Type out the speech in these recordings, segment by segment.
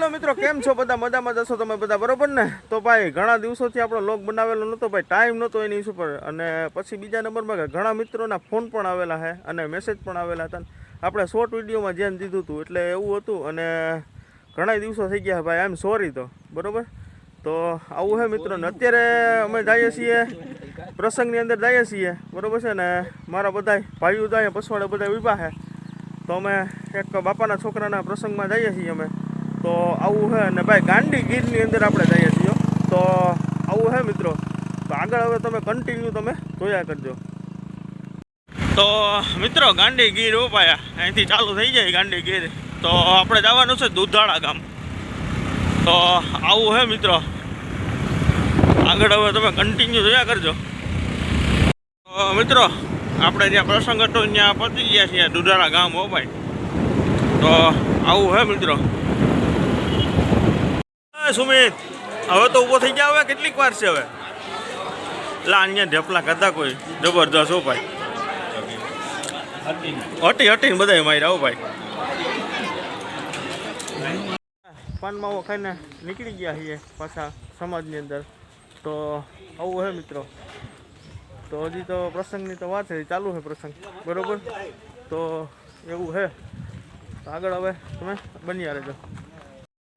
Hello મિત્રો, કેમ છો? બધા મજામાં જશો તમે બધા, બરોબર ને? તો ભાઈ, ઘણા દિવસોથી આપણો લોગ બનાવેલો નહોતો ભાઈ ટાઈમ નહોતો એની ઉપર. અને પછી બીજા નંબરમાં ઘણા મિત્રોના ફોન પણ આવેલા છે અને મેસેજ પણ આવેલા હતા. આપણે શોર્ટ વિડીયોમાં ધ્યાન દીધું હતું એટલે એવું હતું અને ઘણા દિવસો થઈ ગયા ભાઈ એમ સોરી તો, બરોબર? તો આવું છે મિત્રો, ને અત્યારે અમે જઈએ છીએ, પ્રસંગની અંદર જઈએ છીએ, બરોબર છે ને? મારા બધા ભાઈઓ જાય, પછવાડે બધા વિવાહ છે તો અમે એક બાપાના છોકરાના પ્રસંગમાં જઈએ છીએ અમે. તો આવું છે અને ભાઈ ગાંડી ગીરની અંદર આપણે જઈએ છીએ. તો આવું છે મિત્રો. તો આગળ હવે તમે કન્ટિન્યુ તમે જોયા કરજો. તો મિત્રો ગાંડી ગીર ઉપાયા અહીંથી ચાલુ થઈ જાય ગાંડી ગીર. તો આપણે જવાનું છે દુધાળા ગામ. તો આવું છે મિત્રો. આગળ હવે તમે કન્ટિન્યુ જોયા કરજો. તો મિત્રો, આપણે જ્યાં પ્રસંગ હતો, ત્યાં પહોંચી ગયા છીએ દુધાળા ગામ હો ભાઈ. તો આવું હે મિત્રો. સુમિત, હવે તો ઊભો થઈ ગયા હવે, કેટલીક વાર છે હવે? એટલે અહીંયા ઢેપલા કરતા કોઈ? જબરદસ્ત હો ભાઈ. હટી, હટીને બધા માર્યા, હો ભાઈ. પાનમાં ખાઈને નીકળી ગયા છીએ પાછા સમાજની અંદર. તો આવું હે મિત્રો. તો હજી તો પ્રસંગની તો વાત છે, ચાલુ છે પ્રસંગ. બરોબર? તો એવું છે આગળ હવે તમે બન્યા રહેજો.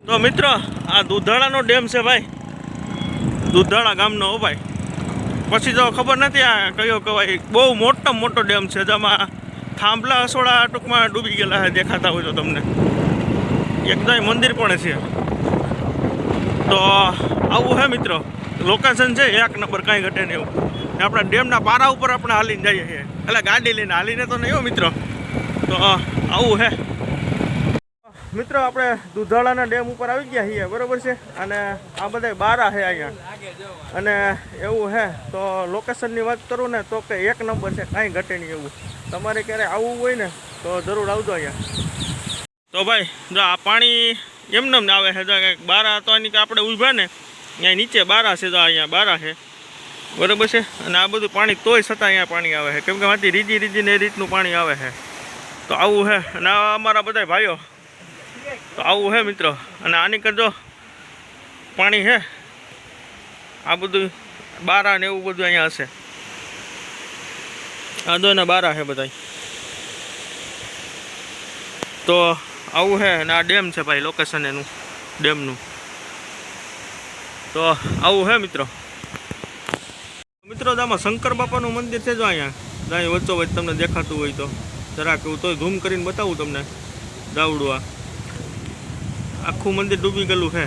તો મિત્ર, આ દૂધાળાનો ડેમ છે ભાઈ. દૂધાળા ગામનો ભાઈ. પછી તો ખબર નથી આ કયો કહેવાય બહુ મોટો મોટો ડેમ છે, જેમાં થાંભલા અસોડા ટૂંકમાં ડૂબી ગયેલા છે, દેખાતા હોય તો તમને. એકદમ મંદિર પણ છે. તો આવું હે મિત્રો. લોકેશન છે, એક નંબર, કાંઈ ઘટે નહીં એવું. આપણા ડેમના પારા ઉપર આપણે હાલીને જઈએ છીએ. એટલે ગાડી લઈને હાલીને તો નહીં હો મિત્રો. તો આવું હે. મિત્રો, આપણે દુધાળાના ડેમ ઉપર આવી ગયા છીએ, બરોબર છે? અને આ બધા બારા છે અહીંયા. અને એવું હે, તો લોકેશનની વાત કરું ને, તો કે એક નંબર છે, કાંઈ ઘટે નહીં એવું. તમારે ક્યારે આવવું હોય ને, તો જરૂર આવજો અહીંયા. તો ભાઈ, જો આ પાણી એમને એમ આવે છે, જો બારા તો એની આપણે ઊભા ને, અહીંયા નીચે બારા છે તો અહીંયા બારા છે. બરાબર છે? અને આ બધું પાણી તોય છતાં અહીંયા પાણી આવે છે. કેમ કે માંથી રીજી રીજીને એ રીતનું પાણી આવે છે. તો આવું છે અને અમારા બધા ભાઈઓ તો આવું હે મિત્રો, અને આની કરજો પાણી હે. આ બધું બારા ને એવું બધું અહીંયા હશે. આ દોના બારા હે બધા તો આવું છે અને આ ડેમ છે ભાઈ લોકેશન એનું, ડેમનું. તો આવું હે મિત્રો. મિત્રો આમાં શંકર બાપાનું મંદિર છે જો અહીંયા. અહીં વચ્ચો વચ્ચે તમને દેખાતું હોય તો. જરાક એવું તો ધૂમ કરીને બતાવું તમને. દાવડું આ. આખું મંદિર ડૂબી ગયેલું છે.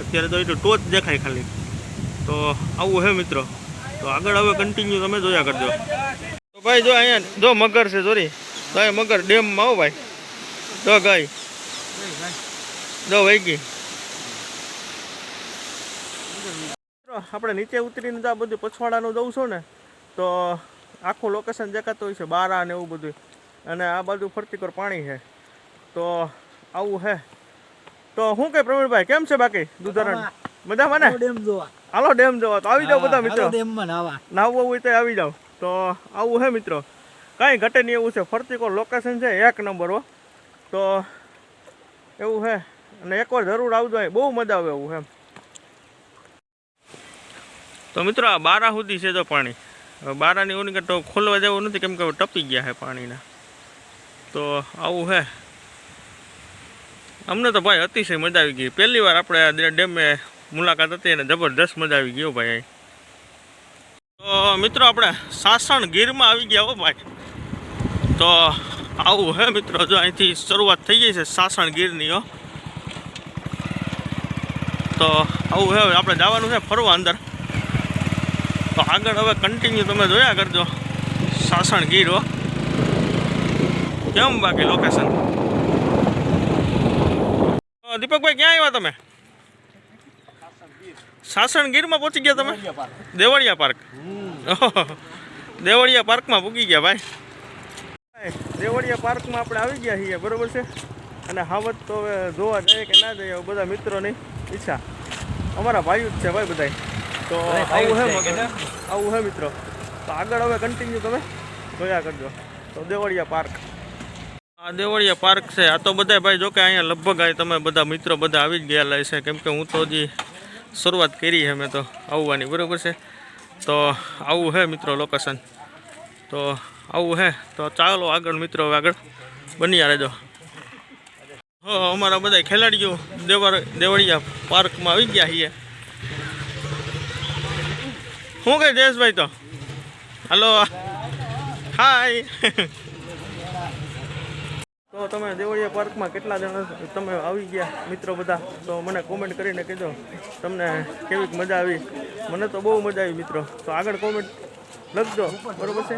અત્યારે તો એટલું ટોચ દેખાય ખાલી. તો આવું છે મિત્રો. તો આગળ હવે કન્ટિન્યુ તમે જોયા કરજો. તો ભાઈ જો અહીંયા, જો મગર છે જોરી તો અહીંયા મગર ડેમમાં આવો ભાઈ. જો ગઈ જો વહી ગઈ આપણે નીચે ઉતરીને તો આ બધું પછવાડાનું જવું છું ને, તો આખું લોકેશન દેખાતું હોય છે, બારા ને એવું બધું અને આ બાજુ ફરતી પાણી છે. તો આવું છે તો હું કે પ્રવીણભાઈ કેમ છે બાકી દુધારણ? મજામાં ને? ડેમ જોવા. હાલો ડેમ જોવા તો આવી જાવ બધા મિત્રો. ડેમમાં નાવા નાવવું હોય તો આવી જાવ તો આવું છે મિત્રો. કાંઈ ઘટે નહીં એવું છે. ફરતી કોર લોકેશન છે એક નંબર હો. તો એવું હે. અને એકવાર જરૂર આવજો અહીં. બહુ મજા આવે એવું એમ તો મિત્રો આ બારા સુધી છે તો પાણી. બારાની ઓની તો ખોલવા જેવું નથી કેમ કે ટપી ગયા છે પાણીના. તો આવું છે અમને તો ભાઈ અતિશય મજા આવી ગઈ. પહેલી વાર આપણે આ ડેમે મુલાકાત હતી અને જબરદસ્ત મજા આવી ગયો ભાઈ. તો મિત્રો આપણે સાસણ ગીરમાં આવી ગયા હો ભાઈ. તો આવું હે મિત્રો, જો અહીંથી શરૂઆત થઈ ગઈ છે સાસણ ગીરની હો. તો આવું હે આપણે જવાનું છે ફરવા અંદર. તો આગળ હવે કન્ટિન્યુ તમે જોયા કરજો. સાસણ ગીર હો. કેમ બાકી લોકેશન દીપકભાઈ ક્યાં આવ્યા તમે? સાસણ ગીરમાં પહોંચી ગયા તમે? દેવળિયા પાર્ક. દેવળિયા પાર્કમાં પૂગી ગયા ભાઈ. દેવળિયા પાર્કમાં આપણે આવી ગયા છીએ બરોબર છે? અને હાવત તો હવે જોવા જઈએ કે ના જઈએ હવે બધા મિત્રોની ઈચ્છા. અમારા ભાઈઓ જ છે ભાઈ બધા તો આવું હે આવું હે મિત્રો. તો આગળ હવે કન્ટિન્યુ તમે જોયા કરજો. તો દેવળિયા પાર્ક. આ દેવળિયા પાર્ક છે. આ તો બધા ભાઈ જો કે અહીંયા લગભગ આ તમે બધા મિત્રો બધા આવી જ ગયેલા છે કેમ કે હું તો હજી શરૂઆત કરી છે મેં તો આવવાની. બરાબર છે? તો આવું હે મિત્રો લોકેશન તો આવું હે. તો ચાલો આગળ મિત્રો, હવે આગળ બની રહેજો. હો, અમારા બધા ખેલાડીઓ દેવર, દેવળિયા પાર્કમાં આવી ગયા છીએ. શું કહે જયેશભાઈ તો? હલો હાય તો તમે દેવળિયા પાર્કમાં કેટલા જણા તમે આવી ગયા મિત્રો બધા. તો મને કોમેન્ટ કરીને કહેજો. તમને કેવીક મજા આવી? મને તો બહુ મજા આવી મિત્રો. તો આગળ કોમેન્ટ લખજો. બરોબર છે?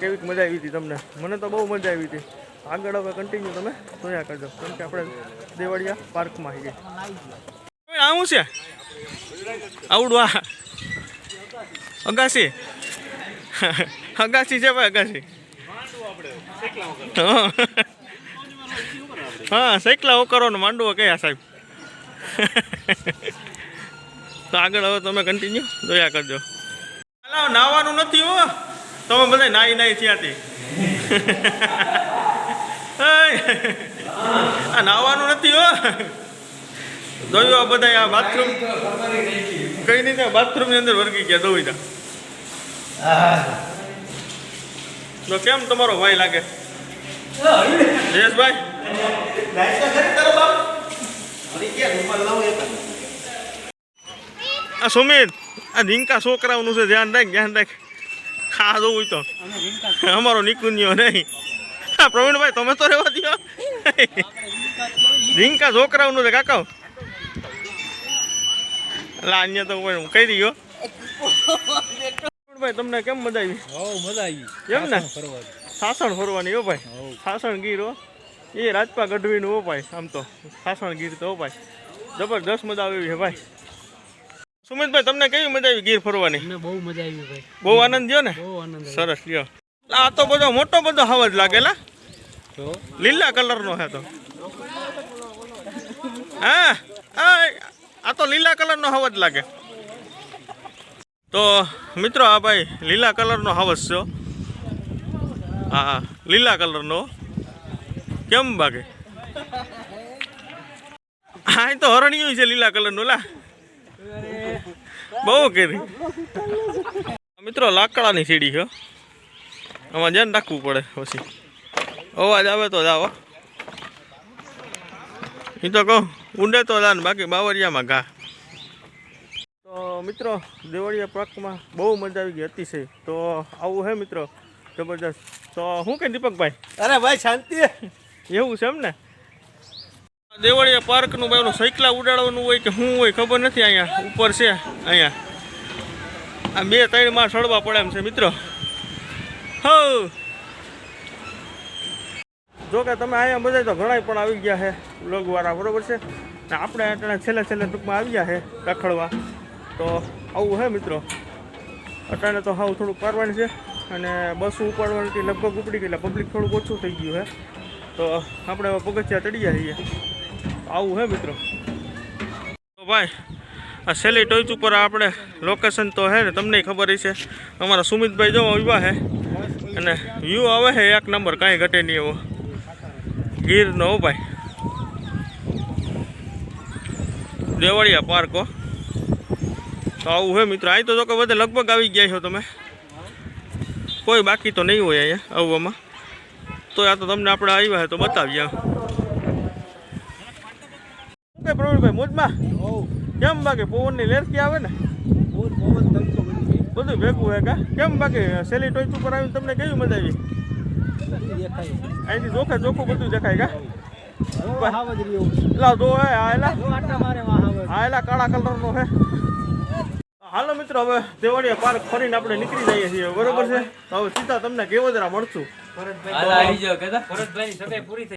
કેવીક મજા આવી હતી તમને? મને તો બહુ મજા આવી હતી. આગળ હવે કન્ટિન્યુ તમે જોયા કરજો. કેમ કે આપણે દેવળિયા પાર્કમાં આવી ગયા આવું છે? આવડવા. અગાસી. અગાસી છે ભાઈ અગાસી. હા. હા સૈકલા ઓકરો માંડવો કયા સાહેબ? તો આગળ હવે તમે કન્ટિન્યુ જોયા કરજો. હાલો નાવાનું નથી હો. તમે બધા નાઈ નાઈ થયાથી આ નાવાનું નથી હો. જોયું આ બધા આ બાથરૂમ કઈ નહીં બાથરૂમની અંદર વર્ગી ગયા દોઈના તો કેમ તમારો ભાઈ લાગે? જયેશભાઈ? આ સુમિત આ રિંકા છોકરાઓનું છે ધ્યાન રાખ ધ્યાન રાખ. ખા જોવું તો. અમારો નીકળ્યો નહીં. હા પ્રવીણભાઈ તમે તો રહેવા દો રિંકા છોકરાઓનું છે કાકા લા અન્ય તો કોઈ કહી દયો પ્રવીણભાઈ તમને કેમ મજા આવી? મજા આવી. એમ ને? સાસણ ફરવાની. હો ભાઈ. સાસણ ગીર હો. એ રાજપા ગઢવીનું હો ભાઈ આમ તો સાસણ ગીર તો હો ભાઈ. જબરદસ્ત મજા આવી છે ભાઈ. સુમિતભાઈ તમને કેવી મજા આવી ગીર ફરવાની? બહુ મજા આવી ભાઈ. બહુ આનંદ થયો ને? બહુ આનંદ સરસ લ્યો. આ તો બધો મોટો બધો હવાજ લાગેલા લીલા કલરનો છે તો. હા આ તો લીલા કલરનો હવાજ લાગે. તો મિત્રો આ ભાઈ લીલા કલરનો હવસ છે હો. હા લીલા કલરનો. કેમ બાકે? હા એ તો હરણિયું છે લીલા કલરનું, લા. બહુ કેરી. મિત્રો, લાકડાની સીડી છે. આમાં ધ્યાન રાખવું પડે પછી. અવાજ આવે તો જાવ એ તો કહું, ઊંડે તો જા બાકી બાવરિયામાં ઘા. તો મિત્રો, દેવળિયા પાકમાં બહુ મજા આવી ગઈ અતિશય તો આવું હે મિત્રો, જબરજસ્ત. તો શું કે દીપકભાઈ? અરે ભાઈ, શાંતિ એવું છે એમ ને? દેવળિયા પાર્કનું ભાઈ સાયકલા ઉડાડવાનું હોય કે શું હોય ખબર નથી અહીંયા, ઉપર છે અહીંયા. આ બે ત્રણમાં સડવા પડે એમ છે, મિત્રો. હો જો કે તમે અહીંયા બધા તો ઘણા પણ આવી ગયા છે લોગવાળા બરોબર છે? ને આપણે અટાણે છેલ્લે છેલ્લે ટૂંકમાં આવી ગયા છે, રખડવા. તો આવું હે મિત્રો. અટાણે તો હાવ થોડુંક પારવાનું છે અને બસો ઉપાડવાની લગભગ ઉપડી ગઈ, એટલે પબ્લિક થોડુંક ઓછું થઈ ગયું છે. તો આપણે પગથિયા ચડી જઈએ આવું હે મિત્રો. તો ભાઈ, આ સેલી ટોચ ઉપર આપણે લોકેશન તો હે ને, તમને ખબર હશે. અમારા સુમિતભાઈ જો આવ્યા હે. અને વ્યૂ આવે છે એક નંબર કાંઈ ઘટે નહીં એવો. ગીરનો હો ભાઈ. દેવળિયા પાર્ક હો. તો આવું હે મિત્રો. અહીં તો જો કે બધે લગભગ આવી ગયા છો તમે. કોઈ બાકી તો નહીં હોય અહીંયા આવવામાં. તો આ તો તમને આપણે આવ્યા છે તો બતાવીએ. પ્રવીણભાઈ મોજમાં? કેમ બાકી પવનની લેરકી આવે ને? બહુ પવન તંત્ર બધું ભેગું હે કા? કેમ બાકી સેલી ટોચ ઉપર આવીને તમને કેવી મજા આવી? અહીંથી ચોખે ચોખ્ખું બધું દેખાય કા? એલા જો હે આ એલા. જો મારે વાહ આવે. આ એલા કાળા કલરનો હે. હાલો મિત્રો હવે દેવાડિયા પાર્ક ફરીને આપણે નીકળી જઈએ છીએ બરોબર છે તો હવે સીધા તમને કેવો જરા મળશું ભરતભાઈ ભરતભાઈ સગાઈ પૂરી થઈ